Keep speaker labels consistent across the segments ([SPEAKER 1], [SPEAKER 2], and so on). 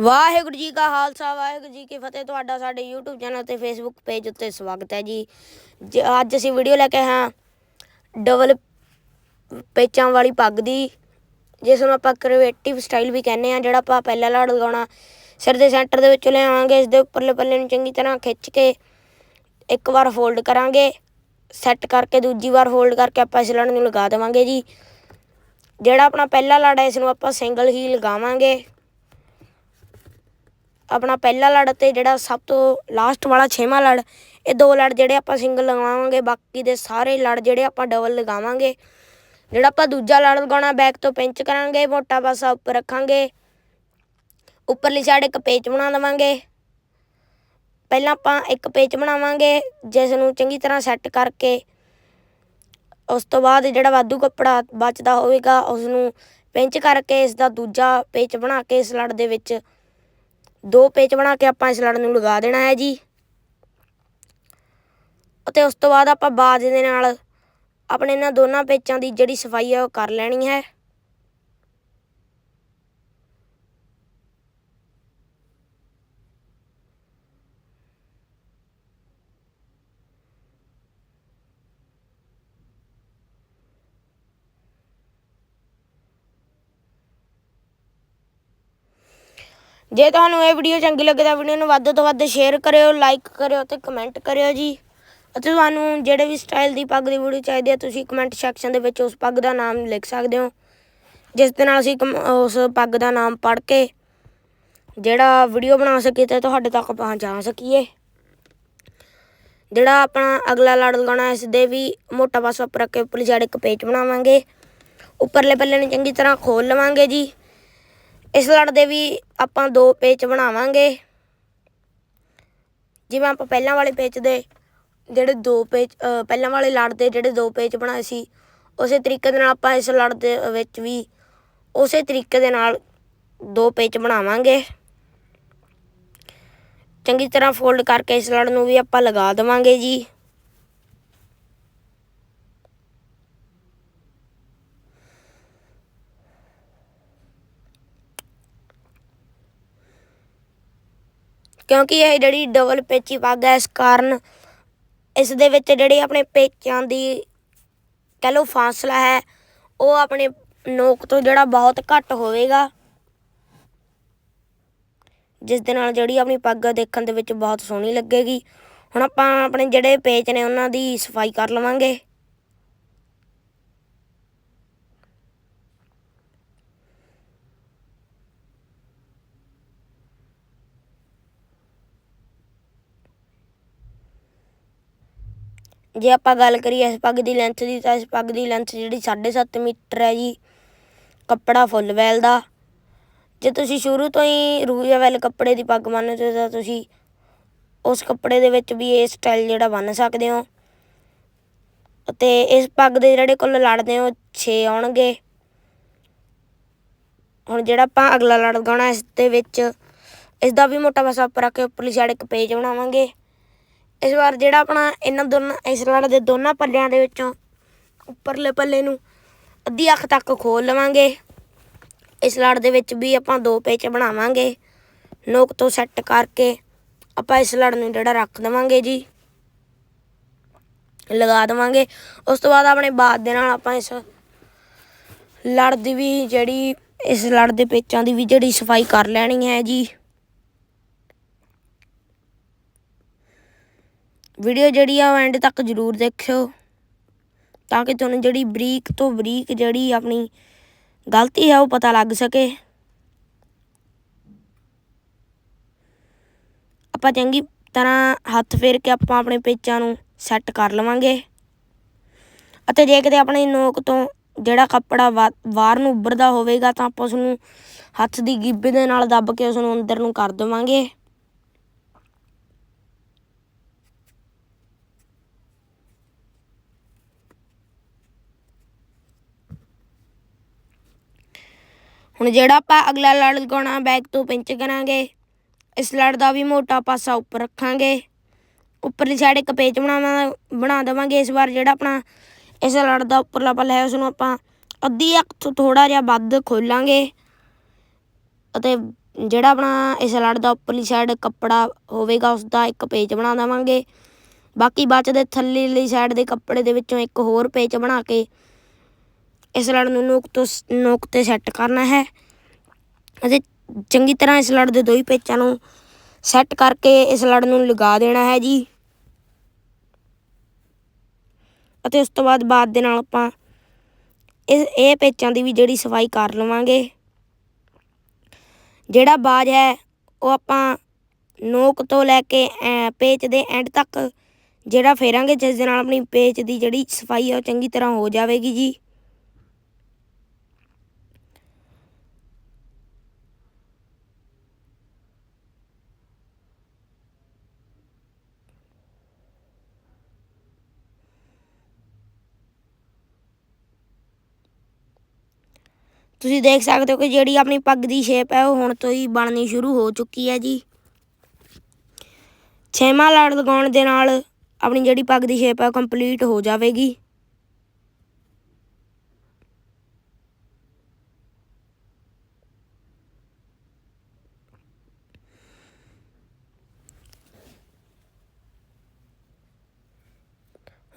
[SPEAKER 1] ਵਾਹਿਗੁਰੂ ਜੀ ਕਾ ਖਾਲਸਾ, ਵਾਹਿਗੁਰੂ ਜੀ ਕੀ ਫਤਿਹ। ਤੁਹਾਡਾ ਸਾਡੇ YouTube ਚੈਨਲ ਤੇ Facebook ਪੇਜ ਉੱਤੇ ਸਵਾਗਤ ਹੈ ਜੀ। ਜ- ਅੱਜ ਅਸੀਂ ਵੀਡੀਓ ਲੈ ਕੇ ਆਏ ਹਾਂ ਡਬਲ ਪੇਚਾਂ ਵਾਲੀ ਪੱਗ ਦੀ ਜਿਸ ਨੂੰ ਆਪਾਂ ਕ੍ਰੀਏਟਿਵ ਸਟਾਈਲ ਵੀ ਕਹਿੰਦੇ ਆ ਜਿਹੜਾ ਆਪਾਂ ਪਹਿਲਾ ਲੜ ਲਗਾਉਣਾ, ਸਿਰ ਦੇ ਸੈਂਟਰ ਦੇ ਵਿੱਚ ਲਿਆਵਾਂਗੇ, ਇਸ ਦੇ ਉੱਪਰਲੇ ਪੱਲੇ ਨੂੰ ਚੰਗੀ ਤਰ੍ਹਾਂ ਖਿੱਚ ਕੇ ਇੱਕ ਵਾਰ ਫੋਲਡ ਕਰਾਂਗੇ। ਸੈੱਟ ਕਰਕੇ ਦੂਜੀ ਵਾਰ ਫੋਲਡ ਕਰਕੇ ਆਪਾਂ ਇਸ ਲੜ ਨੂੰ ਲਗਾ ਦੇਵਾਂਗੇ ਜੀ। ਜਿਹੜਾ ਆਪਣਾ ਪਹਿਲਾ ਲੜ ਹੈ ਇਸ ਨੂੰ ਆਪਾਂ ਸਿੰਗਲ ਹੀ ਲਗਾਵਾਂਗੇ। ਆਪਣਾ ਪਹਿਲਾ ਲੜ ਤੇ ਜਿਹੜਾ ਸਭ ਤੋਂ ਲਾਸਟ ਵਾਲਾ ਛੇਵਾਂ ਲੜ, ਇਹ ਦੋ ਲੜ ਜਿਹੜੇ ਆਪਾਂ ਸਿੰਗਲ ਲਗਾਵਾਂਗੇ, ਬਾਕੀ ਦੇ ਸਾਰੇ ਲੜ ਜਿਹੜੇ ਆਪਾਂ ਡਬਲ ਲਗਾਵਾਂਗੇ। ਜਿਹੜਾ ਆਪਾਂ ਦੂਜਾ ਲੜ ਲਗਾਉਣਾ ਬੈਕ ਤੋਂ ਪਿੰਚ ਕਰਾਂਗੇ, ਮੋਟਾ ਪਾਸਾ ਉੱਪਰ ਰੱਖਾਂਗੇ। ਉੱਪਰਲੀ ਸਾਈਡ ਇੱਕ ਪੇਚ ਬਣਾ ਦੇਵਾਂਗੇ। ਪਹਿਲਾਂ ਆਪਾਂ ਇੱਕ ਪੇਚ ਬਣਾਵਾਂਗੇ, ਜਿਸ ਨੂੰ ਚੰਗੀ ਤਰ੍ਹਾਂ ਸੈੱਟ ਕਰਕੇ, ਉਸ ਤੋਂ ਬਾਅਦ ਜਿਹੜਾ ਵਾਧੂ ਕੱਪੜਾ ਬਚਦਾ ਹੋਵੇਗਾ, ਉਸ ਨੂੰ ਪਿੰਚ ਕਰਕੇ ਇਸ ਦਾ ਦੂਜਾ ਪੇਚ ਬਣਾ ਕੇ ਇਸ ਲੜ ਦੇ ਵਿੱਚ ਦੋ ਪੇਚ ਬਣਾ ਕੇ ਆਪਾਂ ਇਸ ਲੜ ਨੂੰ ਲਗਾ ਦੇਣਾ ਹੈ ਜੀ। ਅਤੇ ਉਸ ਤੋਂ ਬਾਅਦ ਆਪਾਂ ਬਾਜ ਦੇ ਨਾਲ ਆਪਣੇ ਇਹਨਾਂ ਦੋਨਾਂ ਪੇਚਾਂ ਦੀ ਜਿਹੜੀ ਸਫ਼ਾਈ ਹੈ ਉਹ ਕਰ ਲੈਣੀ ਹੈ। ਜੇ ਤੁਹਾਨੂੰ ਇਹ ਵੀਡੀਓ ਚੰਗੀ ਲੱਗੇ ਤਾਂ ਵੀਡੀਓ ਨੂੰ ਵੱਧ ਤੋਂ ਵੱਧ ਸ਼ੇਅਰ ਕਰਿਓ ਲਾਈਕ ਕਰਿਓ ਤੇ ਕਮੈਂਟ ਕਰਿਓ ਜੀ। ਅਤੇ ਤੁਹਾਨੂੰ ਜਿਹੜੇ ਵੀ ਸਟਾਈਲ ਦੀ ਪੱਗ ਦੀ ਵੀਡੀਓ ਚਾਹੀਦੀ ਹੈ ਤੁਸੀਂ ਕਮੈਂਟ ਸੈਕਸ਼ਨ ਦੇ ਵਿੱਚ ਉਸ ਪੱਗ ਦਾ ਨਾਮ ਲਿਖ ਸਕਦੇ ਹੋ। ਜਿਸ ਦੇ ਨਾਲ ਅਸੀਂ ਕਮ- ਉਸ ਪੱਗ ਦਾ ਨਾਮ ਪੜ੍ਹ ਕੇ ਜਿਹੜਾ ਵੀਡੀਓ ਬਣਾ ਸਕੀਏ ਤੇ ਤੁਹਾਡੇ ਤੱਕ ਪਹੁੰਚਾ ਸਕੀਏ। ਜਿਹੜਾ ਆਪਣਾ ਅਗਲਾ ਲੜ ਲਗਾਉਣਾ ਇਸ ਦੇ ਵੀ ਮੋਟਾ ਪਾਸਾ ਉੱਪਰ ਰੱਖ ਕੇ ਉੱਪਰਲੀ ਸਾਈਡ ਇੱਕ ਪੇਜ ਬਣਾਵਾਂਗੇ। ਉੱਪਰਲੇ ਪੱਲੇ ਨੂੰ ਚੰਗੀ ਤਰ੍ਹਾਂ ਖੋਲ ਲਵਾਂਗੇ ਜੀ। ਇਸ ਲੜ ਦੇ ਵੀ ਆਪਾਂ ਦੋ ਪੇਚ ਬਣਾਵਾਂਗੇ। ਜਿਵੇਂ ਆਪਾਂ ਪਹਿਲਾਂ ਵਾਲੇ ਪੇਚ ਦੇ ਜਿਹੜੇ ਦੋ ਪੇਚ ਪਹਿਲਾਂ ਵਾਲੇ ਲੜ ਦੇ ਜਿਹੜੇ ਦੋ ਪੇਚ ਬਣਾਏ ਸੀ, ਉਸੇ ਤਰੀਕੇ ਦੇ ਨਾਲ ਆਪਾਂ ਇਸ ਲੜ ਦੇ ਵਿੱਚ ਵੀ ਉਸੇ ਤਰੀਕੇ ਦੇ ਨਾਲ ਦੋ ਪੇਚ ਬਣਾਵਾਂਗੇ। ਚੰਗੀ ਤਰ੍ਹਾਂ ਫੋਲਡ ਕਰਕੇ ਇਸ ਲੜ ਨੂੰ ਵੀ ਆਪਾਂ ਲਗਾ ਦੇਵਾਂਗੇ ਜੀ। ਕਿਉਂਕਿ ਇਹ ਜਿਹੜੀ ਡਬਲ ਪੇਚੀ ਪੱਗ ਹੈ, ਇਸ ਕਾਰਨ ਇਸ ਦੇ ਵਿੱਚ ਜਿਹੜੇ ਆਪਣੇ ਪੇਚਾਂ ਦੀ ਕਹ ਲਓ ਫਾਸਲਾ ਹੈ, ਉਹ ਆਪਣੇ ਨੋਕ ਤੋਂ ਜਿਹੜਾ ਬਹੁਤ ਘੱਟ ਹੋਵੇਗਾ। ਜਿਸ ਦੇ ਨਾਲ ਜਿਹੜੀ ਆਪਣੀ ਪੱਗ ਦੇਖਣ ਦੇ ਵਿੱਚ ਬਹੁਤ ਸੋਹਣੀ ਲੱਗੇਗੀ। ਹੁਣ ਆਪਾਂ ਆਪਣੇ ਜਿਹੜੇ ਪੇਚ ਨੇ, ਉਹਨਾਂ ਦੀ ਸਫ਼ਾਈ ਕਰ ਲਵਾਂਗੇ। ਜੇ ਆਪਾਂ ਗੱਲ ਕਰੀਏ ਇਸ ਪੱਗ ਦੀ ਲੈਂਥ ਦੀ, ਤਾਂ ਇਸ ਪੱਗ ਦੀ ਲੈਂਥ ਜਿਹੜੀ 7.5 ਮੀਟਰ ਹੈ ਜੀ, ਕੱਪੜਾ ਫੁੱਲ ਵੈਲ ਦਾ। ਜੇ ਤੁਸੀਂ ਸ਼ੁਰੂ ਤੋਂ ਹੀ ਰੂਜਾ ਵੈਲ ਕੱਪੜੇ ਦੀ ਪੱਗ ਮੰਨਦੇ ਹੋ, ਤਾਂ ਤੁਸੀਂ ਉਸ ਕੱਪੜੇ ਦੇ ਵਿੱਚ ਵੀ ਇਹ ਸਟਾਈਲ ਜਿਹੜਾ ਬੰਨ ਸਕਦੇ ਹੋ। ਅਤੇ ਇਸ ਪੱਗ ਦੇ ਜਿਹੜੇ ਕੁੱਲ ਲੜਦੇ ਹੋ 6 ਆਉਣਗੇ। ਹੁਣ ਜਿਹੜਾ ਆਪਾਂ ਅਗਲਾ ਲੜ ਲਗਾਉਣਾ ਇਸ ਦੇ ਵਿੱਚ, ਇਸ ਦਾ ਵੀ ਮੋਟਾ ਪਾਸਾ ਉੱਪਰ ਰੱਖ ਕੇ ਉੱਪਰਲੀ ਸਾਈਡ ਇੱਕ ਪੇਜ ਬਣਾਵਾਂਗੇ। ਇਸ ਵਾਰ ਜਿਹੜਾ ਆਪਣਾ ਇਹਨਾਂ ਦੋਨਾਂ, ਇਸ ਲੜ ਦੇ ਦੋਨਾਂ ਪੱਲਿਆਂ ਦੇ ਵਿੱਚੋਂ ਉੱਪਰਲੇ ਪੱਲੇ ਨੂੰ ਅੱਧੀ ਅੱਖ ਤੱਕ ਖੋਲ ਲਵਾਂਗੇ। ਇਸ ਲੜ ਦੇ ਵਿੱਚ ਵੀ ਆਪਾਂ ਦੋ ਪੇਚ ਬਣਾਵਾਂਗੇ, ਨੋਕ ਤੋਂ ਸੈੱਟ ਕਰਕੇ ਆਪਾਂ ਇਸ ਲੜ ਨੂੰ ਜਿਹੜਾ ਰੱਖ ਦੇਵਾਂਗੇ ਜੀ, ਲਗਾ ਦੇਵਾਂਗੇ। ਉਸ ਤੋਂ ਬਾਅਦ ਆਪਣੇ ਬਾਦ ਦੇ ਨਾਲ ਆਪਾਂ ਇਸ ਲੜ ਦੀ ਵੀ ਜਿਹੜੀ, ਇਸ ਲੜ ਦੇ ਪੇਚਾਂ ਦੀ ਵੀ ਜਿਹੜੀ ਸਫ਼ਾਈ ਕਰ ਲੈਣੀ ਹੈ ਜੀ। ਵੀਡੀਓ ਜਿਹੜੀ ਆ ਐਂਡ ਤੱਕ ਜ਼ਰੂਰ ਦੇਖਿਓ। ਤਾਂ ਕਿ ਤੁਹਾਨੂੰ ਜਿਹੜੀ ਬਰੀਕ ਤੋਂ ਬਰੀਕ ਜਿਹੜੀ ਆਪਣੀ ਗਲਤੀ ਹੈ ਉਹ ਪਤਾ ਲੱਗ ਸਕੇ। ਆਪਾਂ ਚੰਗੀ ਤਰ੍ਹਾਂ ਹੱਥ ਫੇਰ ਕੇ ਆਪਾਂ ਆਪਣੇ ਪੇਚਾਂ ਨੂੰ ਸੈੱਟ ਕਰ ਲਵਾਂਗੇ। ਅਤੇ ਜੇ ਕਿਤੇ ਆਪਣੀ ਨੋਕ ਤੋਂ ਜਿਹੜਾ ਕੱਪੜਾ ਵਾਰ ਨੂੰ ਉੱਭਰਦਾ ਹੋਵੇਗਾ ਤਾਂ ਆਪਾਂ ਉਸ ਨੂੰ ਹੱਥ ਦੀ ਗਿੱਬੇ ਦੇ ਨਾਲ ਦੱਬ ਕੇ ਉਸ ਨੂੰ ਅੰਦਰ ਨੂੰ ਕਰ ਦੇਵਾਂਗੇ। ਹੁਣ ਜਿਹੜਾ ਆਪਾਂ ਅਗਲਾ ਲੜ ਲਗਾਉਣਾ ਬੈਕ ਤੋਂ ਪਿੰਚ ਕਰਾਂਗੇ। ਇਸ ਲੜ ਦਾ ਵੀ ਮੋਟਾ ਪਾਸਾ ਉੱਪਰ ਰੱਖਾਂਗੇ। ਉੱਪਰਲੀ ਸਾਈਡ ਇੱਕ ਪੇਚ ਬਣਾਵਾਂ ਬਣਾ ਦੇਵਾਂਗੇ। ਇਸ ਵਾਰ ਜਿਹੜਾ ਆਪਣਾ ਇਸ ਲੜ ਦਾ ਉੱਪਰਲਾ ਪੱਲਾ ਹੈ ਉਸ ਨੂੰ ਆਪਾਂ ਅੱਧੀ ਅੱਖ ਤੋਂ ਥੋੜਾ ਜਿਹਾ ਵੱਧ ਖੋਲਾਂਗੇ। ਅਤੇ ਜਿਹੜਾ ਆਪਣਾ ਇਸ ਲੜ ਦਾ ਉੱਪਰਲੀ ਸਾਈਡ ਕੱਪੜਾ ਹੋਵੇਗਾ ਉਸ ਦਾ ਇੱਕ ਪੇਚ ਬਣਾ ਦੇਵਾਂਗੇ। ਬਾਕੀ ਬਚਦੇ ਥੱਲੇ ਲਈ ਸਾਈਡ ਦੇ ਕੱਪੜੇ ਦੇ ਵਿੱਚੋਂ ਇੱਕ ਹੋਰ ਪੇਚ ਬਣਾ ਕੇ ਇਸ ਲੜ ਨੂੰ ਨੋਕ ਤੋਂ ਸ- ਨੋਕ ਤੇ ਸੈੱਟ ਕਰਨਾ ਹੈ ਅਤੇ ਚੰਗੀ ਤਰ੍ਹਾਂ ਇਸ ਲੜ ਦੇ ਦੋਈ ਪੇਚਾਂ ਨੂੰ ਸੈੱਟ ਕਰਕੇ ਇਸ ਲੜ ਨੂੰ ਲਗਾ ਦੇਣਾ ਹੈ ਜੀ। ਅਤੇ ਉਸ ਤੋਂ ਬਾਅਦ ਬਾਅਦ ਦੇ ਨਾਲ ਆਪਾਂ ਇਹ ਇਹ ਪੇਚਾਂ ਦੀ ਵੀ ਜਿਹੜੀ ਸਫ਼ਾਈ ਕਰ ਲਵਾਂਗੇ। ਜਿਹੜਾ ਬਾਜ ਹੈ, ਉਹ ਆਪਾਂ ਨੋਕ ਤੋਂ ਲੈ ਕੇ ਪੇਚ ਦੇ ਐਂਡ ਤੱਕ ਜਿਹੜਾ ਫੇਰਾਂਗੇ, ਜਿਸ ਦੇ ਨਾਲ ਆਪਣੀ ਪੇਚ ਦੀ ਜਿਹੜੀ ਸਫ਼ਾਈ ਹੈ ਉਹ ਚੰਗੀ ਤਰ੍ਹਾਂ ਹੋ ਜਾਵੇਗੀ ਜੀ। ਤੁਸੀਂ ਦੇਖ ਸਕਦੇ ਹੋ ਕਿ ਜਿਹੜੀ ਆਪਣੀ ਪੱਗ ਦੀ ਸ਼ੇਪ ਹੈ ਉਹ ਹੁਣ ਤੋਂ ਹੀ ਬਣਨੀ ਸ਼ੁਰੂ ਹੋ ਚੁੱਕੀ ਹੈ ਜੀ। ਛੇਵਾਂ ਲੜ ਲਗਾਉਣ ਦੇ ਨਾਲ ਆਪਣੀ ਜਿਹੜੀ ਪੱਗ ਦੀ ਸ਼ੇਪ ਹੈ ਕੰਪਲੀਟ ਹੋ ਜਾਵੇਗੀ।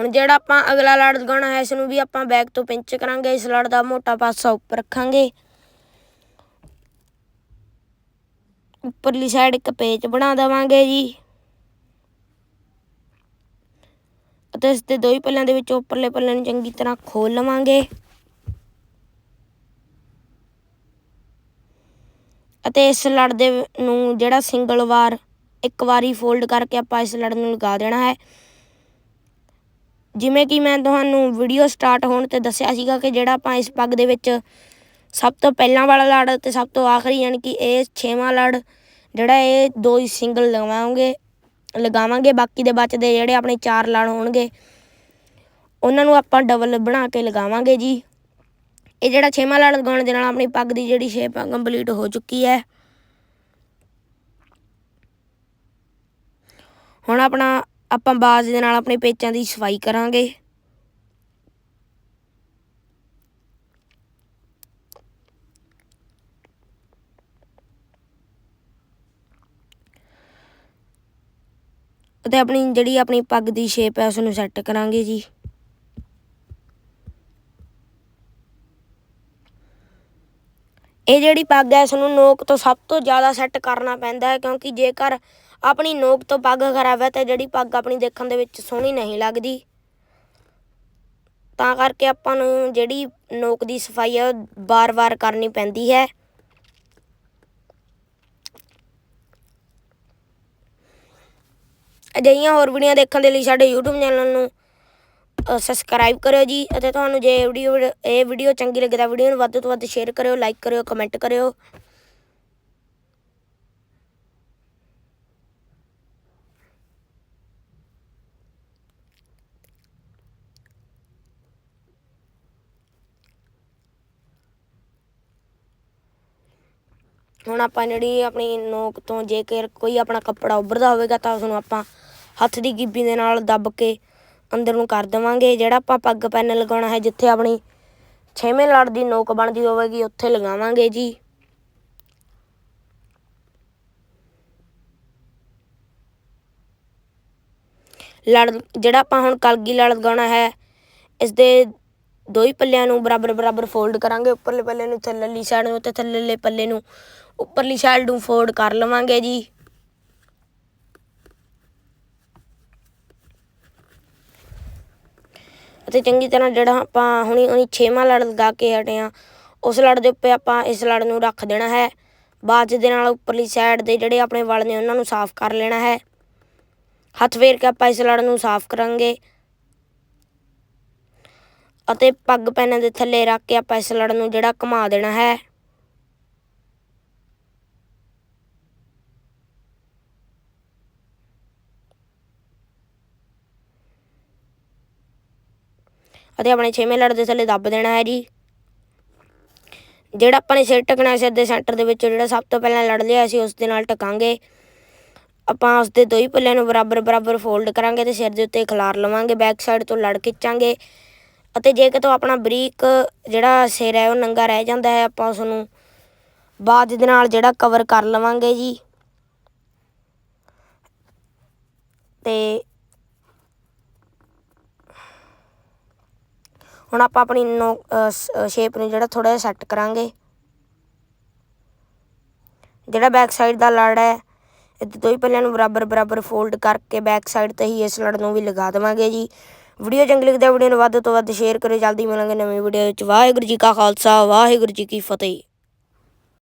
[SPEAKER 1] ਹੁਣ ਜਿਹੜਾ ਆਪਾਂ ਅਗਲਾ ਲੜ ਲਗਾਉਣਾ ਹੈ, ਇਸ ਨੂੰ ਵੀ ਆਪਾਂ ਬੈਕ ਤੋਂ ਪਿੰਚ ਕਰਾਂਗੇ, ਇਸ ਲੜ ਦਾ ਮੋਟਾ ਪਾਸਾ ਉੱਪਰ ਰੱਖਾਂਗੇ। ਉੱਪਰਲੀ ਸਾਈਡ ਇੱਕ ਪੇਚ ਬਣਾ ਦੇਵਾਂਗੇ ਜੀ। ਅਤੇ ਇਸ ਦੇ ਦੋਈ ਪੱਲਿਆਂ ਦੇ ਵਿੱਚ ਉੱਪਰਲੇ ਪੱਲੇ ਨੂੰ ਚੰਗੀ ਤਰ੍ਹਾਂ ਖੋਲ ਲਵਾਂਗੇ। ਅਤੇ ਇਸ ਲੜ ਦੇ ਨੂੰ ਜਿਹੜਾ ਸਿੰਗਲ ਵਾਰ ਇੱਕ ਵਾਰੀ ਫੋਲਡ ਕਰਕੇ ਆਪਾਂ ਇਸ ਲੜ ਨੂੰ ਲਗਾ ਦੇਣਾ ਹੈ। ਜਿਵੇਂ ਕਿ ਮੈਂ ਤੁਹਾਨੂੰ ਵੀਡੀਓ ਸਟਾਰਟ ਹੋਣ ਤੇ ਦੱਸਿਆ ਸੀਗਾ ਕਿ ਜਿਹੜਾ ਆਪਾਂ ਇਸ ਪੱਗ ਦੇ ਵਿੱਚ ਸਭ ਤੋਂ ਪਹਿਲਾਂ ਵਾਲਾ ਲੜ ਤੇ ਸਭ ਤੋਂ ਆਖਰੀ ਯਾਨੀ ਕਿ ਇਹ ਛੇਵਾਂ ਲੜ, ਜਿਹੜਾ ਇਹ ਦੋ ਹੀ ਸਿੰਗਲ ਲਗਾਵਾਂਗੇ ਲਗਾਵਾਂਗੇ, ਬਾਕੀ ਦੇ ਬਚਦੇ ਜਿਹੜੇ ਆਪਣੇ ਚਾਰ ਲੜ ਹੋਣਗੇ, ਉਹਨਾਂ ਨੂੰ ਆਪਾਂ ਡਬਲ ਬਣਾ ਕੇ ਲਗਾਵਾਂਗੇ ਜੀ। ਇਹ ਜਿਹੜਾ ਛੇਵਾਂ ਲੜ ਲਗਾਉਣ ਦੇ ਨਾਲ ਆਪਣੀ ਪੱਗ ਦੀ ਜਿਹੜੀ ਸ਼ੇਪ ਕੰਪਲੀਟ ਹੋ ਚੁੱਕੀ ਹੈ। ਹੁਣ ਆਪਣਾ ਆਪਾਂ ਬਾਜ਼ ਦੇ ਨਾਲ ਆਪਣੇ ਪੇਚਾਂ ਦੀ ਸਫ਼ਾਈ ਕਰਾਂਗੇ। ਅਤੇ ਆਪਣੀ ਜਿਹੜੀ ਆਪਣੀ ਪੱਗ ਦੀ ਸ਼ੇਪ ਹੈ ਉਸ ਨੂੰ ਸੈੱਟ ਕਰਾਂਗੇ ਜੀ। ਇਹ ਜਿਹੜੀ ਪੱਗ ਹੈ ਇਸ ਨੂੰ ਨੋਕ ਤੋਂ ਸਭ ਤੋਂ ਜ਼ਿਆਦਾ ਸੈੱਟ ਕਰਨਾ ਪੈਂਦਾ ਹੈ, ਕਿਉਂਕਿ ਜੇਕਰ ਆਪਣੀ ਨੋਕ ਤੋਂ ਪੱਗ ਖਰਾਬ ਹੈ ਤਾਂ ਜਿਹੜੀ ਪੱਗ ਆਪਣੀ ਦੇਖਣ ਦੇ ਵਿੱਚ ਸੋਹਣੀ ਨਹੀਂ ਲੱਗਦੀ। ਤਾਂ ਕਰਕੇ ਆਪਾਂ ਨੂੰ ਜਿਹੜੀ ਨੋਕ ਦੀ ਸਫ਼ਾਈ ਹੈ, ਉਹ ਬਾਰ-ਬਾਰ ਕਰਨੀ ਪੈਂਦੀ ਹੈ। ਅਜਿਹੀਆਂ ਹੋਰ ਵੀਡੀਓ ਦੇਖਣ ਦੇ ਲਈ ਸਾਡੇ YouTube ਚੈਨਲ ਨੂੰ ਸਬਸਕ੍ਰਾਈਬ ਕਰਿਓ ਜੀ ਅਤੇ ਤੁਹਾਨੂੰ ਜੇ ਵੀਡੀਓ, ਇਹ ਵੀਡੀਓ ਚੰਗੀ ਲੱਗੇ ਤਾਂ ਵੀਡੀਓ ਨੂੰ ਵੱਧ ਤੋਂ ਵੱਧ ਸ਼ੇਅਰ ਕਰਿਓ ਲਾਈਕ ਕਰਿਓ ਕਮੈਂਟ ਕਰਿਓ। ਹੁਣ ਆਪਾਂ ਜਿਹੜੀ ਆਪਣੀ ਨੋਕ ਤੋਂ ਜੇਕਰ ਕੋਈ ਆਪਣਾ ਕੱਪੜਾ ਉੱਭਰਦਾ ਹੋਵੇਗਾ ਤਾਂ ਉਸ ਨੂੰ ਆਪਾਂ ਹੱਥ ਦੀ ਗਿੱਬੀ ਦੇ ਨਾਲ ਦੱਬ ਕੇ ਅੰਦਰ ਨੂੰ ਕਰ ਦੇਵਾਂਗੇ। ਜਿਹੜਾ ਆਪਾਂ ਪੱਗ ਪੈਨ ਲਗਾਉਣਾ ਹੈ, ਜਿੱਥੇ ਆਪਣੀ ਛੇਵੇਂ ਲੜ ਦੀ ਨੋਕ ਬਣਦੀ ਹੋਵੇਗੀ, ਉੱਥੇ ਲਗਾਵਾਂਗੇ ਜੀ। ਲੜ, ਜਿਹੜਾ ਆਪਾਂ ਹੁਣ ਕਲਗੀ ਲੜ ਲਗਾਉਣਾ ਹੈ ਇਸ ਦੇ ਦੋ ਹੀ ਪੱਲਿਆਂ ਨੂੰ ਬਰਾਬਰ ਬਰਾਬਰ ਫੋਲਡ ਕਰਾਂਗੇ। ਉੱਪਰਲੇ ਪੱਲੇ ਨੂੰ, ਥੱਲੇਲੀ ਸਾਈਡ ਨੂੰ ਤੇ ਥੱਲੇਲੇ ਪੱਲੇ ਨੂੰ ਉੱਪਰਲੀ ਸਾਈਡ ਨੂੰ ਫੋਲਡ ਕਰ ਲਵਾਂਗੇ ਜੀ। ਅਤੇ ਚੰਗੀ ਤਰ੍ਹਾਂ ਜਿਹੜਾ ਆਪਾਂ ਹੁਣੀ ਹੁਣੀ ਛੇਵਾਂ ਲੜ ਲਗਾ ਕੇ ਹਟੇ ਆ ਉਸ ਲੜ ਦੇ ਉੱਤੇ ਆਪਾਂ ਇਸ ਲੜ ਨੂੰ ਰੱਖ ਦੇਣਾ ਹੈ। ਬਾਅਦ ਦੇ ਨਾਲ ਉੱਪਰਲੀ ਸਾਈਡ ਦੇ ਜਿਹੜੇ ਆਪਣੇ ਵਲ ਨੇ ਉਹਨਾਂ ਨੂੰ ਸਾਫ਼ ਕਰ ਲੈਣਾ ਹੈ। ਹੱਥ ਫੇਰ ਕੇ ਆਪਾਂ ਇਸ ਲੜ ਨੂੰ ਸਾਫ਼ ਕਰਾਂਗੇ। ਅਤੇ ਪੱਗ ਪੈਨ ਦੇ ਥੱਲੇ ਰੱਖ ਕੇ ਆਪਾਂ ਇਸ ਲੜ ਨੂੰ ਜਿਹੜਾ ਘੁਮਾ ਦੇਣਾ ਹੈ। ਅਤੇ ਆਪਣੇ ਛੇਵੇਂ ਲੜ ਦੇ ਥੱਲੇ ਦੱਬ ਦੇਣਾ ਹੈ ਜੀ। ਜਿਹੜਾ ਆਪਾਂ ਨੇ ਸਿਰ ਟਕਣਾ ਸਿਰ ਦੇ ਸੈਂਟਰ ਦੇ ਵਿੱਚ, ਜਿਹੜਾ ਸਭ ਤੋਂ ਪਹਿਲਾਂ ਲੜ ਲਿਆ ਸੀ, ਉਸ ਦੇ ਨਾਲ ਟਕਾਂਗੇ। ਆਪਾਂ ਉਸ ਦੇ ਹੀ ਪੱਲਿਆਂ ਨੂੰ ਬਰਾਬਰ ਬਰਾਬਰ ਫੋਲਡ ਕਰਾਂਗੇ ਤੇ ਸਿਰ ਦੇ ਉੱਤੇ ਖਿਲਾਰ ਲਵਾਂਗੇ ਬੈਕ ਸਾਈਡ ਤੋਂ ਲੜ ਖਿੱਚਾਂਗੇ। ਅਤੇ ਜੇ ਕਿਤੋਂ ਆਪਣਾ ਬਰੀਕ ਜਿਹੜਾ ਸਿਰ ਹੈ, ਉਹ ਨੰਗਾ ਰਹਿ ਜਾਂਦਾ ਹੈ, ਆਪਾਂ ਉਸ ਨੂੰ ਬਾਜ ਦੇ ਨਾਲ ਜਿਹੜਾ ਕਵਰ ਕਰ ਲਵਾਂਗੇ ਜੀ। ਤੇ ਹੁਣ ਆਪਾਂ ਆਪਣੀ ਨੋ ਸ਼ੇਪ ਨੂੰ ਜਿਹੜਾ ਥੋੜਾ ਜਿਹਾ ਸੈੱਟ ਕਰਾਂਗੇ। ਜਿਹੜਾ ਬੈਕ ਸਾਈਡ ਦਾ ਲੜ ਹੈ ਇਹਦੇ ਦੋ ਹੀ ਪੱਲਿਆਂ ਨੂੰ ਬਰਾਬਰ ਬਰਾਬਰ ਫੋਲਡ ਕਰਕੇ ਬੈਕ ਸਾਈਡ ਤੇ ਹੀ ਇਸ ਲੜ ਨੂੰ ਵੀ ਲਗਾ ਦੇਵਾਂਗੇ ਜੀ। ਵੀਡੀਓ ਚੰਗੀ ਲੱਗਦੀ ਹੈ ਵੀਡੀਓ ਨੂੰ ਵੱਧ ਤੋਂ ਵੱਧ ਸ਼ੇਅਰ ਕਰਿਓ, ਜਲਦੀ ਮਿਲਾਂਗੇ ਨਵੀਂ ਵੀਡੀਓ ਵਿੱਚ। ਵਾਹਿਗੁਰੂ ਜੀ ਕਾ ਖਾਲਸਾ, ਵਾਹਿਗੁਰੂ ਜੀ ਕੀ ਫਤਿਹ।